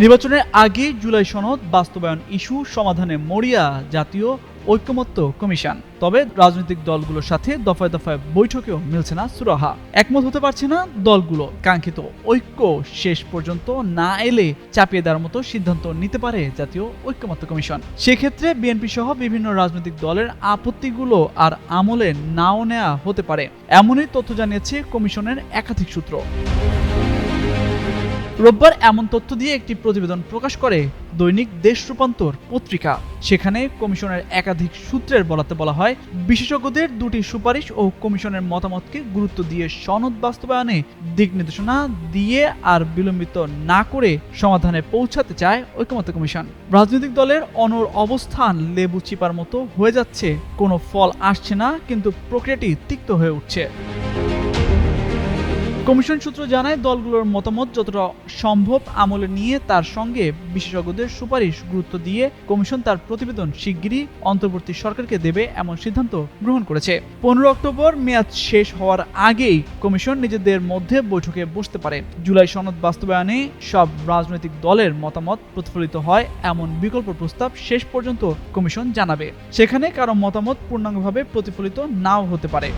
নির্বাচনের আগে জুলাই সনদ বাস্তবায়ন ইস্যু সমাধানে মরিয়া জাতীয় ঐক্যমত্য কমিশন। তবে রাজনৈতিক দলগুলোর সাথে দফায় দফায় বৈঠকেও মিলছে না সুরাহা। একমত হতে পারছে না দলগুলো। কাঙ্ক্ষিত ঐক্য শেষ পর্যন্ত না এলে চাপিয়ে দেওয়ার মতো সিদ্ধান্ত নিতে পারে জাতীয় ঐক্যমত্য কমিশন। সেক্ষেত্রে বিএনপি সহ বিভিন্ন রাজনৈতিক দলের আপত্তিগুলো আর আমলে নাও নেওয়া হতে পারে। এমনই তথ্য জানিয়েছে কমিশনের একাধিক সূত্র। রোববার এমন তথ্য দিয়ে একটি প্রতিবেদন প্রকাশ করে দৈনিক দেশ রূপান্তর পত্রিকা। সেখানে কমিশনের একাধিক সূত্রের বলাতে বলা হয়, বিশেষজ্ঞদের দুটি সুপারিশ ও কমিশনের মতামতকে গুরুত্ব দিয়ে সনদ বাস্তবায়নে দিক নির্দেশনা দিয়ে আর বিলম্বিত না করে সমাধানে পৌঁছাতে চায় ঐকমত্য কমিশন। রাজনৈতিক দলের অনর অবস্থান লেবু চিপার মতো হয়ে যাচ্ছে, কোনো ফল আসছে না, কিন্তু প্রক্রিয়াটি তিক্ত হয়ে উঠছে। কমিশন সূত্র জানায়, দলগুলোর মতামত যতটা সম্ভব আমলে নিয়ে তার সঙ্গে বিশেষজ্ঞদের সুপারিশ গুরুত্ব দিয়ে কমিশন তার প্রতিবেদন শিগগিরই অন্তর্বর্তী সরকারকে দেবে এমন সিদ্ধান্ত গ্রহণ করেছে। পনেরো অক্টোবর মেয়াদ শেষ হওয়ার আগেই কমিশন নিজেদের মধ্যে বৈঠকে বসতে পারে। জুলাই সনদ বাস্তবায়নে সব রাজনৈতিক দলের মতামত প্রতিফলিত হয় এমন বিকল্প প্রস্তাব শেষ পর্যন্ত কমিশন জানাবে। সেখানে কারও মতামত পূর্ণাঙ্গভাবে প্রতিফলিত নাও হতে পারে।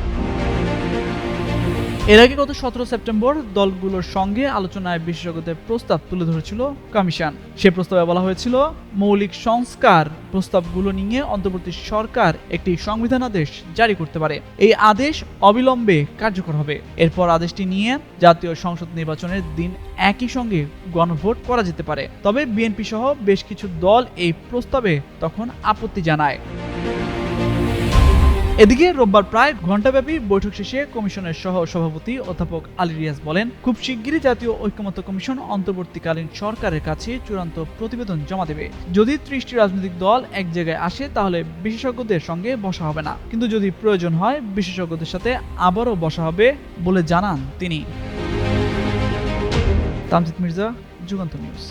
এর আগে গত সতেরো সেপ্টেম্বর দলগুলোর সঙ্গে আলোচনায় বিশেষজ্ঞদের প্রস্তাব তুলে ধরেছিল কমিশন। সে প্রস্তাবে বলা হয়েছিল, মৌলিক সংস্কার প্রস্তাবগুলো নিয়ে অন্তর্বর্তী সরকার একটি সংবিধান আদেশ জারি করতে পারে। এই আদেশ অবিলম্বে কার্যকর হবে। এরপর আদেশটি নিয়ে জাতীয় সংসদ নির্বাচনের দিন একই সঙ্গে গণভোট করা যেতে পারে। তবে বিএনপি সহ বেশ কিছু দল এই প্রস্তাবে তখন আপত্তি জানায়। এদিকে রোববার প্রায় ঘণ্টাব্যাপী বৈঠক শেষে কমিশনের সহ সভাপতি অধ্যাপক আলী রিয়াজ বলেন, খুব শিগগিরই জাতীয় ঐক্যমত্য কমিশন অন্তর্বর্তীকালীন সরকারের কাছে চূড়ান্ত প্রতিবেদন জমা দেবে। যদি ত্রিশটি রাজনৈতিক দল এক জায়গায় আসে, তাহলে বিশেষজ্ঞদের সঙ্গে বসা হবে না। কিন্তু যদি প্রয়োজন হয়, বিশেষজ্ঞদের সাথে আবারও বসা হবে বলে জানান তিনি। তামজিদ মির্জা, যুগান্ত নিউজ।